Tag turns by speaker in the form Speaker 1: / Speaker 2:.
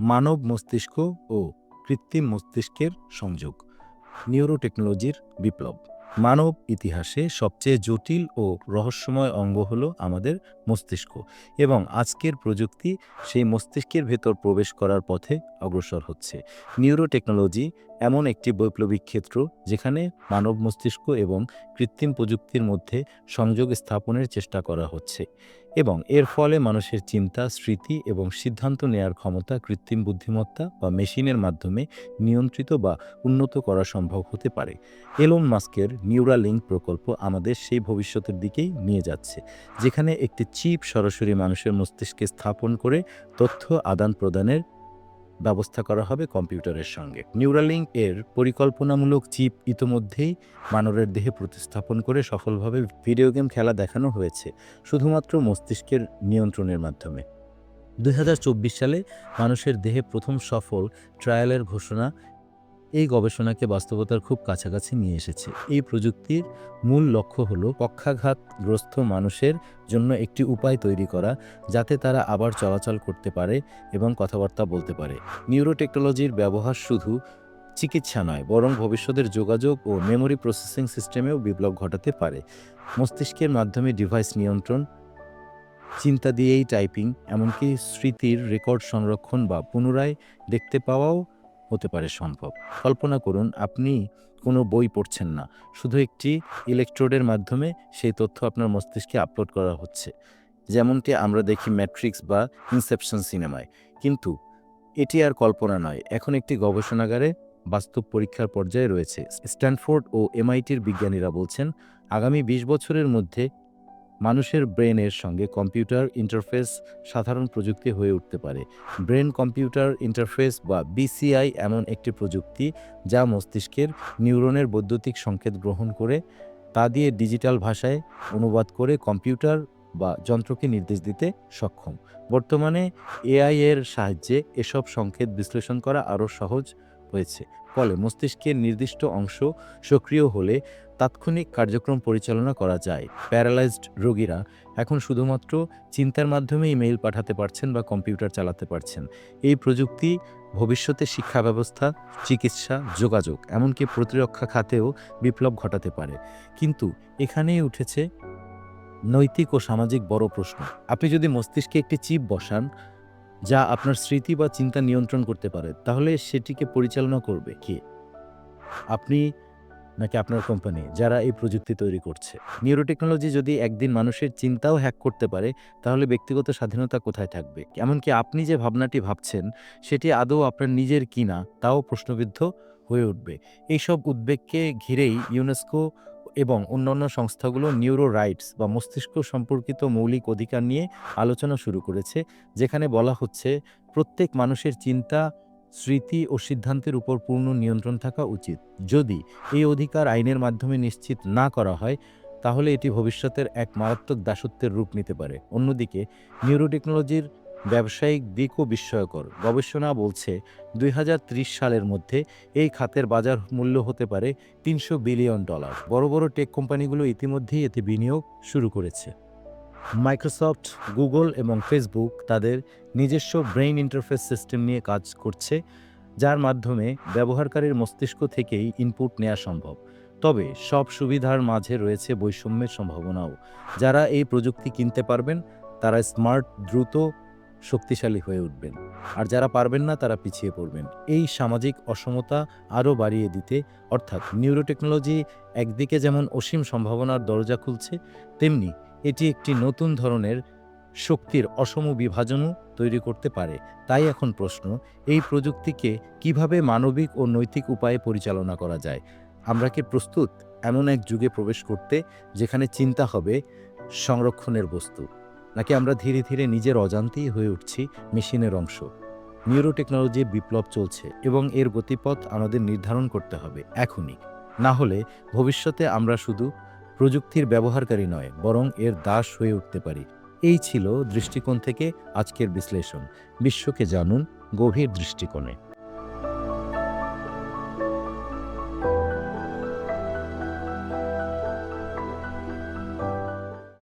Speaker 1: মানব মস্তিষ্ক ও কৃত্রিম মস্তিষ্কের সংযোগ। নিউরোটেকনোলজির বিপ্লব। মানব ইতিহাসে সবচেয়ে জটিল ও রহস্যময় অঙ্গ হল আমাদের মস্তিষ্ক এবং আজকের প্রযুক্তি সেই মস্তিষ্কের ভেতর প্রবেশ করার পথে অগ্রসর হচ্ছে। নিউরোটেকনোলজি এমন একটি বৈপ্লবিক ক্ষেত্র যেখানে মানব মস্তিষ্ক এবং কৃত্রিম প্রযুক্তির মধ্যে সংযোগ স্থাপনের চেষ্টা করা হচ্ছে এবং এর ফলে মানুষের চিন্তা, স্মৃতি এবং সিদ্ধান্ত নেয়ার ক্ষমতা কৃত্রিম বুদ্ধিমত্তা বা মেশিনের মাধ্যমে নিয়ন্ত্রিত বা উন্নত করা সম্ভব হতে পারে। এলন মাস্কের নিউরালিঙ্ক প্রকল্প আমাদের সেই ভবিষ্যতের দিকেই নিয়ে যাচ্ছে, যেখানে একটি চিপ সরাসরি মানুষের মস্তিষ্কে স্থাপন করে তথ্য আদান প্রদানের ব্যবস্থা করা হবে কম্পিউটারের সঙ্গে। নিউরালিঙ্ক এর পরিকল্পনামূলক চিপ ইতোমধ্যেই মানবের দেহে প্রতিস্থাপন করে সফলভাবে ভিডিও গেম খেলা দেখানো হয়েছে, শুধুমাত্র মস্তিষ্কের নিয়ন্ত্রণের মাধ্যমে। দুই হাজার চব্বিশ সালে মানুষের দেহে প্রথম সফল ট্রায়ালের ঘোষণা এই গবেষণাকে বাস্তবতার খুব কাছাকাছি নিয়ে এসেছে। এই প্রযুক্তির মূল লক্ষ্য হল পক্ষাঘাতগ্রস্ত মানুষের জন্য একটি উপায় তৈরি করা, যাতে তারা আবার চলাচল করতে পারে এবং কথাবার্তা বলতে পারে। নিউরোটেকনোলজির ব্যবহার শুধু চিকিৎসা নয়, বরং ভবিষ্যতের যোগাযোগ ও মেমোরি প্রসেসিং সিস্টেমেও বিপ্লব ঘটাতে পারে। মস্তিষ্কের মাধ্যমে ডিভাইস নিয়ন্ত্রণ, চিন্তা দিয়েই টাইপিং, এমনকি স্মৃতির রেকর্ড সংরক্ষণ বা পুনরায় দেখতে পাওয়াও হতে পারে সম্ভব। কল্পনা করুন, আপনি কোনো বই পড়ছেন না। শুধু একটি ইলেকট্রোডের মাধ্যমে সেই তথ্য আপনার মস্তিষ্কে আপলোড করা হচ্ছে। যেমনটি আমরা দেখি ম্যাট্রিক্স বা ইনসেপশন সিনেমায় কিন্তু এটি আর কল্পনা নয়। এখন একটি গবেষণাগারে বাস্তব পরীক্ষার পর্যায়ে রয়েছে। স্ট্যানফোর্ড ও এমআইটির বিজ্ঞানীরা বলছেন, আগামী ২০ বছরের মধ্যে মানুষের ব্রেনের সঙ্গে কম্পিউটার ইন্টারফেস সাধারণ প্রযুক্তি হয়ে উঠতে পারে। ব্রেন কম্পিউটার ইন্টারফেস বা বিসিআই এমন একটি প্রযুক্তি যা মস্তিষ্কের নিউরনের বৈদ্যুতিক সংকেত গ্রহণ করে, তা দিয়ে ডিজিটাল ভাষায় অনুবাদ করে কম্পিউটার বা যন্ত্রকে নির্দেশ দিতে সক্ষম। বর্তমানে এআই এর সাহায্যে এসব সংকেত বিশ্লেষণ করা আরও সহজ হয়েছে, ফলে মস্তিষ্কের নির্দিষ্ট অংশ সক্রিয় হলে তাৎক্ষণিক কার্যক্রম পরিচালনা করা যায়। প্যারালাইজড রোগীরা এখন শুধুমাত্র চিন্তার মাধ্যমে ইমেইল পাঠাতে পারছেন বা কম্পিউটার চালাতে পারছেন। এই প্রযুক্তি ভবিষ্যতে শিক্ষা ব্যবস্থা, চিকিৎসা, যোগাযোগ, এমনকি প্রতিরক্ষা খাতেও বিপ্লব ঘটাতে পারে। কিন্তু এখানেই উঠেছে নৈতিক ও সামাজিক বড় প্রশ্ন। আপনি যদি মস্তিষ্কে একটি চিপ বসান, যা আপনার স্মৃতি বা চিন্তা নিয়ন্ত্রণ করতে পারে, তাহলে সেটিকে পরিচালনা করবে কে? আপনি নাকি আপনার কোম্পানি, যারা এই প্রযুক্তি তৈরি করছে? নিউরোটেকনোলজি যদি একদিন মানুষের চিন্তাও হ্যাক করতে পারে, তাহলে ব্যক্তিগত স্বাধীনতা কোথায় থাকবে? এমনকি আপনি যে ভাবনাটি ভাবছেন, সেটি আদৌ আপনার নিজের কিনা তাও প্রশ্নবিদ্ধ হয়ে উঠবে। এইসব উদ্বেগকে ঘিরেই ইউনেস্কো এবং অন্যান্য সংস্থাগুলো নিউরো রাইটস বা মস্তিষ্ক সম্পর্কিত মৌলিক অধিকার নিয়ে আলোচনা শুরু করেছে, যেখানে বলা হচ্ছে, প্রত্যেক মানুষের চিন্তা স্মৃতি ও সিদ্ধান্তের উপর পূর্ণ নিয়ন্ত্রণ থাকা উচিত। যদি এই অধিকার আইনের মাধ্যমে নিশ্চিত না করা হয়, তাহলে এটি ভবিষ্যতের এক মারাত্মক দাসত্বের রূপ নিতে পারে। অন্যদিকে, নিউরোটেকনোলজির ব্যবসায়িক দিকও বিস্ময়কর। গবেষণা বলছে, দুই হাজার ত্রিশ সালের মধ্যে এই খাতের বাজার মূল্য হতে পারে তিনশো বিলিয়ন ডলার। বড় বড় টেক কোম্পানিগুলো ইতিমধ্যেই এতে বিনিয়োগ শুরু করেছে। মাইক্রোসফট গুগল এবং ফেসবুক তাদের নিজস্ব ব্রেইন ইন্টারফেস সিস্টেম নিয়ে কাজ করছে, যার মাধ্যমে ব্যবহারকারীর মস্তিষ্ক থেকেই ইনপুট নেওয়া সম্ভব। তবে সব সুবিধার মাঝে রয়েছে বৈষম্যের সম্ভাবনাও। যারা এই প্রযুক্তি কিনতে পারবেন, তারা স্মার্ট দ্রুত, শক্তিশালী হয়ে উঠবেন। আর যারা পারবেন না, তারা পিছিয়ে পড়বেন। এই সামাজিক অসমতা আরও বাড়িয়ে দিতে, অর্থাৎ নিউরোটেকনোলজি একদিকে যেমন অসীম সম্ভাবনার দরজা খুলছে, তেমনি এটি একটি নতুন ধরনের শক্তির অসম বিভাজনও তৈরি করতে পারে। তাই এখন প্রশ্ন, এই প্রযুক্তিকে কীভাবে মানবিক ও নৈতিক উপায়ে পরিচালনা করা যায়? আমরা কি প্রস্তুত এমন এক যুগে প্রবেশ করতে, যেখানে চিন্তা হবে সংরক্ষণের বস্তু, নাকি আমরা ধীরে ধীরে নিজের অজান্তেই হয়ে উঠছি মেশিনের অংশ? নিউরোটেকনোলজির বিপ্লব চলছে এবং এর গতিপথ আমাদের নির্ধারণ করতে হবে এখনই। না হলে ভবিষ্যতে আমরা শুধু প্রযুক্তির ব্যবহারকারী নয়, বরং এর দাস হয়ে উঠতে পারি। এই ছিল দৃষ্টিকোণ থেকে আজকের বিশ্লেষণ। বিশ্বকে জানুন গভীর দৃষ্টিকোণে।